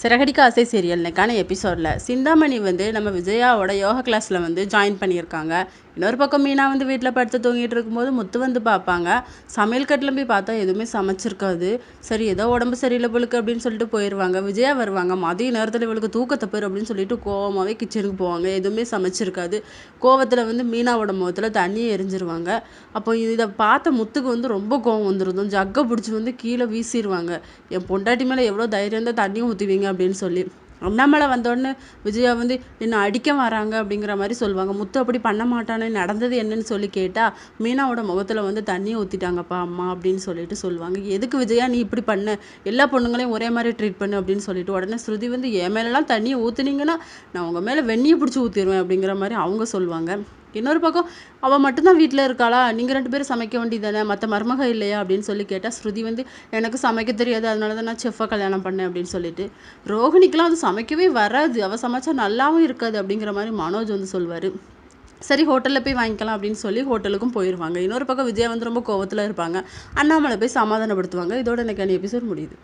சிறகடிக்க ஆசை சீரியல்னுக்கான எபிசோடில் சிந்தாமணி வந்து நம்ம விஜயாவோட யோகா கிளாஸில் வந்து ஜாயின் பண்ணியிருக்காங்க. இன்னொரு பக்கம் மீனா வந்து வீட்டில் படுத்து தூங்கிட்டு இருக்கும்போது முத்து வந்து பார்ப்பாங்க சமையல் கட்டில் போய் பார்த்தா எதுவுமே சமைச்சிருக்காது. சரி ஏதோ உடம்பு சரியில்லை போலுக்கு அப்படின்னு சொல்லிட்டு போயிடுவாங்க விஜயா வருவாங்க. மதிய நேரத்தில் இவளுக்கு தூக்கத்தை போயிரு அப்படின்னு சொல்லிட்டு கோவமாகவே கிச்சனுக்கு போவாங்க. எதுவுமே சமைச்சிருக்காது. கோவத்தில் வந்து மீனாவோட முகத்தில் தண்ணியை எரிஞ்சிருவாங்க. அப்போ இதை பார்த்த முத்துக்கு வந்து ரொம்ப கோவம் வந்துருதும். ஜக்கை பிடிச்சி வந்து கீழே வீசிடுவாங்க என் பொண்டாட்டி மேலே எவ்வளோ தைரியம் தான் தண்ணி ஊற்றுவீங்க அப்படின்னு சொல்லி. அண்ணாமலை வந்தோடனே விஜயா வந்து என்னை அடிக்க வராங்க அப்படிங்கிற மாதிரி சொல்லுவாங்க. முத்து அப்படி பண்ண மாட்டானே நடந்தது என்னன்னு சொல்லி கேட்டால் மீனாவோட முகத்தில் வந்து தண்ணியை ஊற்றிட்டாங்கப்பா அம்மா அப்படின்னு சொல்லிட்டு சொல்லுவாங்க. எதுக்கு விஜயா நீ இப்படி பண்ண? எல்லா பொண்ணுங்களையும் ஒரே மாதிரி ட்ரீட் பண்ணு அப்படின்னு சொல்லிட்டு உடனே ஸ்ருதி வந்து என் மேலெலாம் தண்ணியை ஊற்றுனீங்கன்னா நான் உங்கள் மேலே வெந்நியை பிடிச்சி ஊற்றிடுவேன் அப்படிங்கிற மாதிரி அவங்க சொல்லுவாங்க. இன்னொரு பக்கம் அவள் மட்டும்தான் வீட்டில் இருக்காளா? நீங்கள் ரெண்டு பேரும் சமைக்க வேண்டியதானே மற்ற மருமக இல்லையா? அப்படின்னு சொல்லி கேட்டால் ஸ்ருதி வந்து எனக்கு சமைக்க தெரியாது அதனால தான் நான் செஃப்பை கல்யாணம் பண்ணேன் அப்படின்னு சொல்லிட்டு ரோஹிணிக்கெலாம் அது சமைக்கவே வராது. அவள் சமைச்சா நல்லாவும் இருக்காது அப்படிங்கிற மாதிரி மனோஜ் வந்து சொல்வார். சரி ஹோட்டலில் போய் வாங்கிக்கலாம் அப்படின்னு சொல்லி ஹோட்டலுக்கும் போயிடுவாங்க இன்னொரு பக்கம் விஜயா வந்து ரொம்ப கோவத்தில் இருப்பாங்க. அண்ணாமலை போய் சமாதானப்படுத்துவாங்க. இதோட எனக்கு எபிசோட் முடியுது.